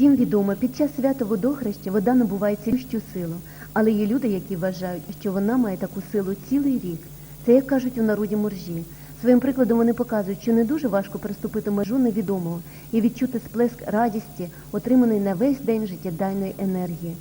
Всім відомо, під час свята водохреща вода набуває цілющу силу, але є люди, які вважають, що вона має таку силу цілий рік. Це як кажуть у народі моржі. Своїм прикладом вони показують, що не дуже важко переступити межу невідомого і відчути сплеск радісті, отриманої на весь день життєдайної енергії.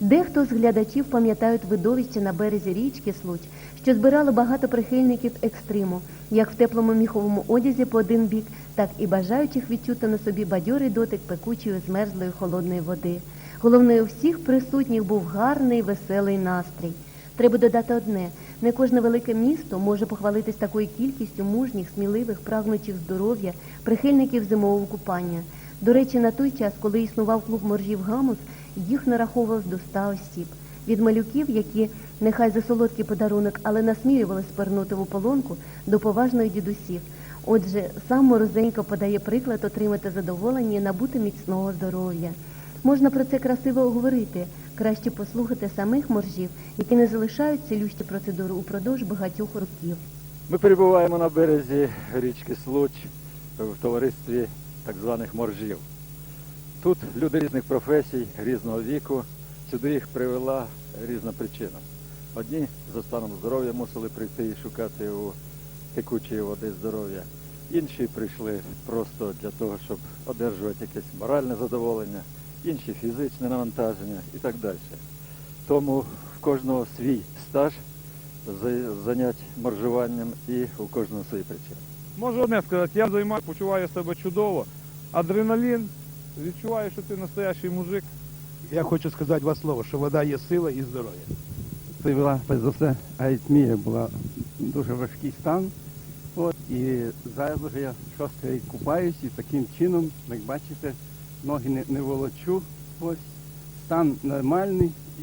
Дехто з глядачів пам'ятають видовище на березі річки Случ, що збирало багато прихильників екстриму, як в теплому міховому одязі по один бік, так і бажаючих відчути на собі бадьорий дотик пекучої змерзлої холодної води. Головною всіх присутніх був гарний веселий настрій. Треба додати одне: не кожне велике місто може похвалитись такою кількістю мужніх, сміливих, прагнучих здоров'я, прихильників зимового купання. До речі, на той час, коли існував клуб моржів Гамус, їх нараховувалось до ста осіб. Від малюків, які нехай за солодкий подарунок, але насмілювались пернути в ополонку, до поважної дідусів. Отже, сам Морозенько подає приклад отримати задоволення і набути міцного здоров'я. Можна про це красиво говорити, краще послухати самих моржів, які не залишають цілющі процедури упродовж багатьох років. Ми перебуваємо на березі річки Случ в товаристві так званих моржів. Тут люди різних професій, різного віку. Сюди їх привела різна причина. Одні за станом здоров'я мусили прийти і шукати у текучої води здоров'я. Інші прийшли просто для того, щоб одержувати якесь моральне задоволення, інші фізичне навантаження і так далі. Тому в кожного свій стаж занять моржуванням і у кожного свої причини. Можу одне сказати, я займаю, почуваю себе чудово. Адреналін, відчуваю, що ти настоящий мужик. Я хочу сказати два слова, що вода є сила і здоров'я. Це була перш за все аритмія, була дуже важкий стан. От, і зараз вже я шостий рік купаюсь і таким чином, як бачите, ноги не, не волочу. Ось, стан нормальний і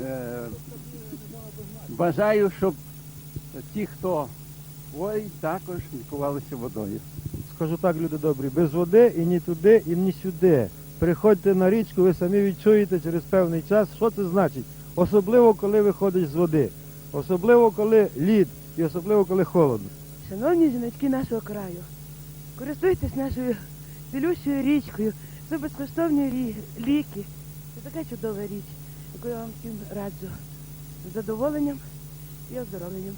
е, бажаю, щоб ті, хто хворий, також лікувалися водою. Скажу так, люди добрі, без води і ні туди, і ні сюди. Приходьте на річку, ви самі відчуєте через певний час, що це значить. Особливо, коли виходиш з води. Особливо, коли лід, і особливо, коли холодно. Шановні жіночки нашого краю, користуйтесь нашою цілющою річкою. Це безкоштовні ліки. Це така чудова річ, яку я вам всім раджу. З задоволенням і оздоровленням.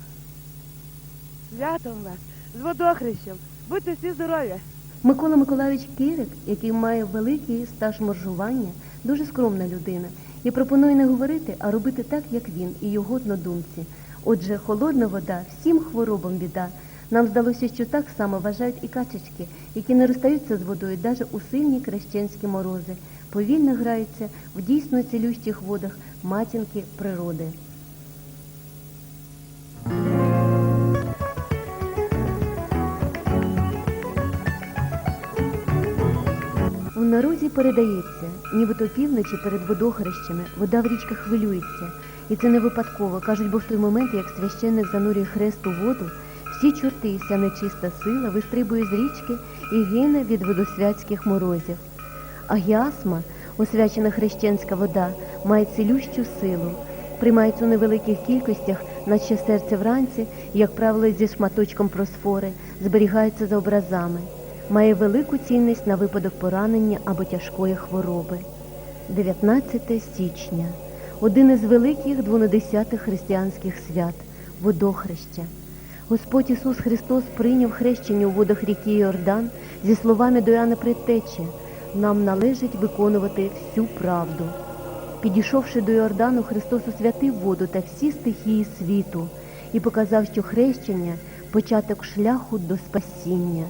Святом вас, з водохрещем. Будьте всі здорові! Микола Миколайович Кирик, який має великий стаж моржування, дуже скромна людина і пропонує не говорити, а робити так, як він і його однодумці. Отже, холодна вода всім хворобам біда. Нам здалося, що так само вважають і качечки, які не розстаються з водою навіть у сильні крещенські морози, повільно граються в дійсно цілющих водах матінки природи. У народі передається, нібито півночі перед водохрещами вода в річках хвилюється. І це не випадково. Кажуть, бо в той момент, як священник занурює хрест у воду, всі чорти і вся нечиста сила вистрибує з річки і гине від водосвятських морозів. А гіасма, освячена хрещенська вода, має цілющу силу. Приймається у невеликих кількостях, наче серце вранці, як правило, зі шматочком просфори, зберігається за образами має велику цінність на випадок поранення або тяжкої хвороби. 19 січня один із великих двонадесятих християнських свят водохреща. Господь Ісус Христос прийняв хрещення у водах ріки Йордан зі словами до Іоанна Предтечі «Нам належить виконувати всю правду». Підійшовши до Йордану, Христос освятив воду та всі стихії світу і показав, що хрещення початок шляху до спасіння.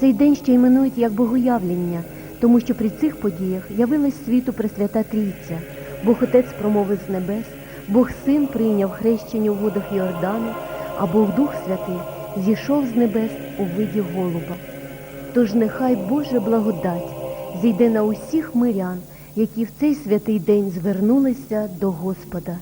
Цей день ще іменують як Богоявлення, тому що при цих подіях явилась світу Пресвята Трійця. Бог Отець промовив з небес, Бог Син прийняв хрещення у водах Йордану, а Бог Дух Святий зійшов з небес у виді голуба. Тож нехай Божа благодать зійде на усіх мирян, які в цей святий день звернулися до Господа.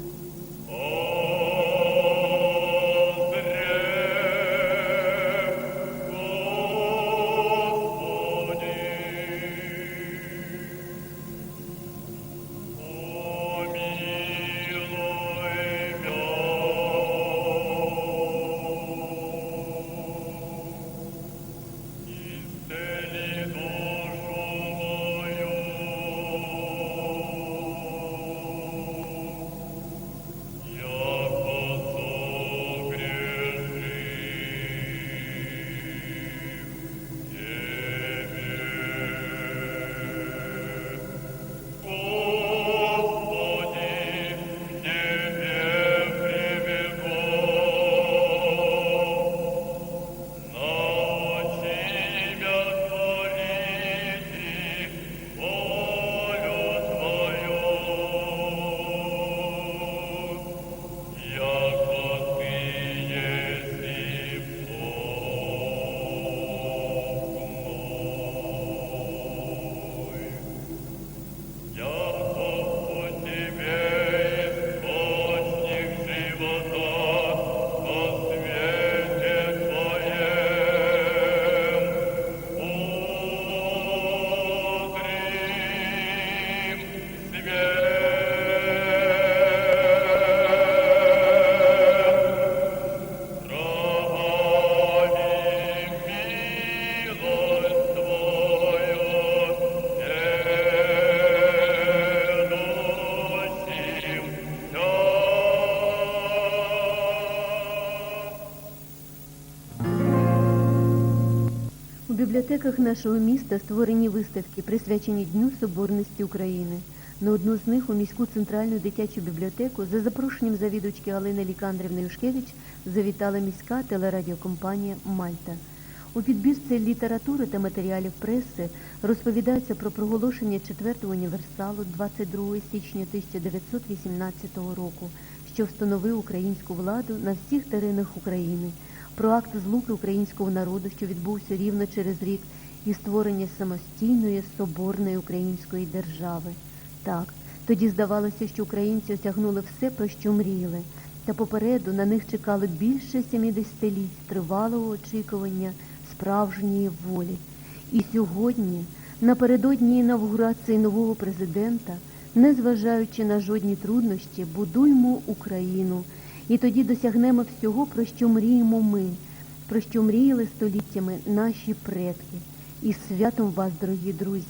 Бібліотеках нашого міста створені виставки, присвячені Дню Соборності України. На одну з них у міську центральну дитячу бібліотеку за запрошенням завідувачки Галини Лікандрівни Юшкевич завітала міська телерадіокомпанія Мальта. У підбірці літератури та матеріалів преси розповідається про проголошення четвертого універсалу 22 січня 1918 року, що встановив українську владу на всіх теренах України, про акт злуки українського народу, що відбувся рівно через рік, і створення самостійної соборної української держави. Так, тоді здавалося, що українці осягнули все, про що мріяли, та попереду на них чекало більше 70 літ тривалого очікування справжньої волі. І сьогодні, напередодні інавгурації нового президента, незважаючи на жодні труднощі, будуймо Україну, і тоді досягнемо всього, про що мріємо ми, про що мріяли століттями наші предки. І святом вас, дорогі друзі!